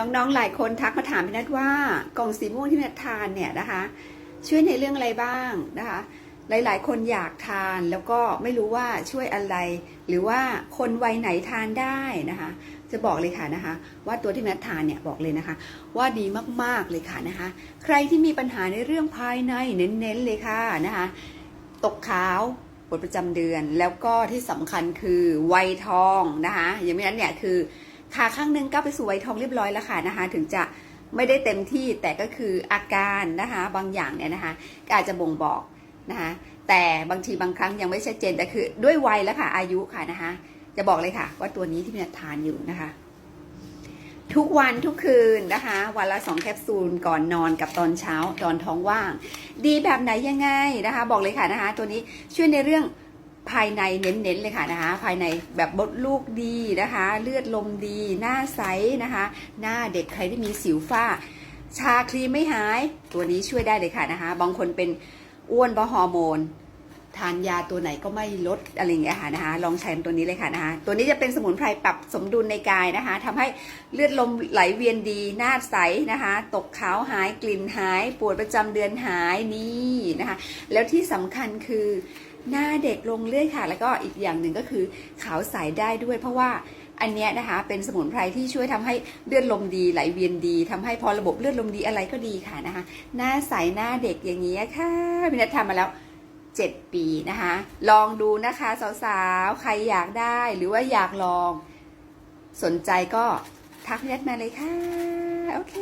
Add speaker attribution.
Speaker 1: น้องๆ หลายคนทักมาถามพี่นัทว่ากล่องสีม่วงที่พี่นัททานเนี่ยนะคะ ช่วยในเรื่องอะไรบ้างนะคะ หลายๆ คนอยากทานแล้วก็ไม่รู้ว่าช่วยอะไร หรือว่าคนวัยไหนทานได้นะคะ จะบอกเลยค่ะนะคะ ว่าตัวที่พี่นัททานเนี่ยบอกเลยนะคะ ว่าดีมากๆเลยค่ะนะคะ ใครที่มีปัญหาในเรื่องภายในเน้นๆเลยค่ะนะคะ ตกขาวปวดประจำเดือนแล้วก็ที่สำคัญคือวัยทองนะคะอย่างนี้นั้นเนี่ยคือ ขาข้างหนึงก็ไปสู่วัยทองเรียบร้อยแล้วค่ะนะคะ ถึงจะไม่ได้เต็มที่แต่ก็คืออาการนะคะบางอย่างเนี่ยนะคะอาจจะบ่งบอกนะคะแต่บางทีบางครั้งยังไม่ชัดเจนแต่คือด้วยวัยแล้วค่ะอายุค่ะนะคะจะบอกเลยค่ะ ว่าตัวนี้ที่พี่นัททานอยู่นะคะ ทุกวันทุกคืนนะคะ วันละสองแคปซูลก่อนนอนกับตอนเช้าตอนท้องว่าง ดีแบบไหนยังไงนะคะ บอกเลยค่ะนะคะ ตัวนี้ช่วยในเรื่อง ภายในเน้นๆเลยค่ะนะคะ ภายในแบบบดลูกดีนะคะ เลือดลมดี หน้าใสนะคะ หน้าเด็กใครที่มีสิวฝ้า ชาครีมไม่หาย ตัวนี้ช่วยได้เลยค่ะนะคะ บางคนเป็นอ้วนเพราะฮอร์โมน ทานยาตัวไหนก็ไม่ลดอะไรอย่างเงี้ยค่ะนะคะ ลองใช้ตัวนี้เลยค่ะนะคะ ตัวนี้จะเป็นสมุนไพรปรับสมดุลในกายนะคะทำให้เลือดลมไหลเวียนดี หน้าใสนะคะ ตกขาวหายกลิ่นหาย ปวดประจำเดือนหายนี่นะคะ แล้วที่สำคัญคือ หน้าเด็กลงเรื่อยค่ะ แล้วก็อีกอย่างหนึ่งก็คือขาวใสได้ด้วย เพราะว่าอันเนี้ยนะคะเป็นสมุนไพรที่ช่วยทำให้เลือดลมดีไหลเวียนดีทำให้พอระบบเลือดลมดีอะไรก็ดีค่ะนะคะ หน้าใสหน้าเด็กอย่างนี้ค่ะพี่นัททำมาแล้ว 7 ปีนะคะ ลองดูนะคะสาวๆ ใครอยากได้หรือว่าอยากลอง สนใจก็ทักพี่นัทมาเลยค่ะ โอเค